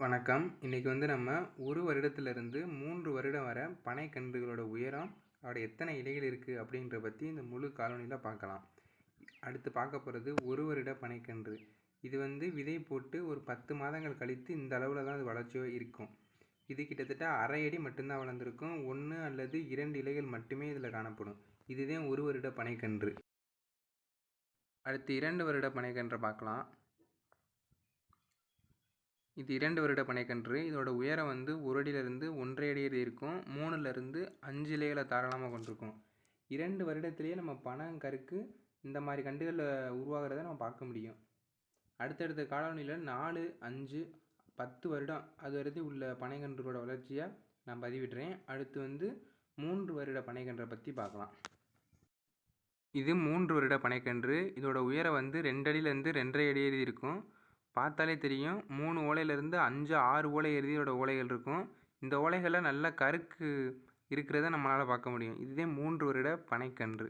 வணக்கம். இன்றைக்கி வந்து நம்ம ஒரு வருடத்திலிருந்து மூன்று வருடம் வரை பனைக்கன்றுகளோட உயரம் அதோட எத்தனை இலைகள் இருக்குது அப்படின்ற பற்றி இந்த முழு காலனியில் பார்க்கலாம். அடுத்து பார்க்க போகிறது ஒரு வருட பனைக்கன்று இது வந்து விதை போட்டு ஒரு பத்து மாதங்கள் கழித்து இந்த அளவில் தான் அது வளர்ச்சியோ இருக்கும். இது கிட்டத்தட்ட அரை அடி மட்டும்தான் வளர்ந்துருக்கும். ஒன்று அல்லது இரண்டு இலைகள் மட்டுமே இதில் காணப்படும். இதுதான் ஒரு வருட பனைக்கன்று அடுத்து இரண்டு வருட பனைக்கன்றை பார்க்கலாம். இது இரண்டு வருட பனைக்கன்று. இதோட உயரம் வந்து ஒரு அடியிலிருந்து ஒன்றரை அடி இருக்கும். மூணுலேருந்து அஞ்சு இலைகளை தாராளமாக கொண்டிருக்கும். இரண்டு வருடத்திலேயே நம்ம பனங்கருக்கு இந்த மாதிரி கண்டுகளில் உருவாகிறத நம்ம பார்க்க முடியும். அடுத்தடுத்த காலநிலையில் நாலு அஞ்சு பத்து வருடம் அது வரைக்கும் உள்ள பனைக்கன்றுகளோட வளர்ச்சியை நான் பதிவிடுறேன். அடுத்து வந்து மூன்று வருட பனைக்கன்றை பற்றி பார்க்கலாம். இது மூன்று வருட பனைக்கன்று. இதோட உயரம் வந்து ரெண்டு அடியிலேருந்து ரெண்டரை அடி இருக்கும். பார்த்தாலே தெரியும். மூணு ஓலையிலேருந்து அஞ்சு ஆறு ஓலை எழுதியோட ஓலைகள் இருக்கும். இந்த ஓலைகளில் நல்ல கருக்கு இருக்கிறத நம்மளால் பார்க்க முடியும். இதுவே மூன்று வருட பனைக்கன்று.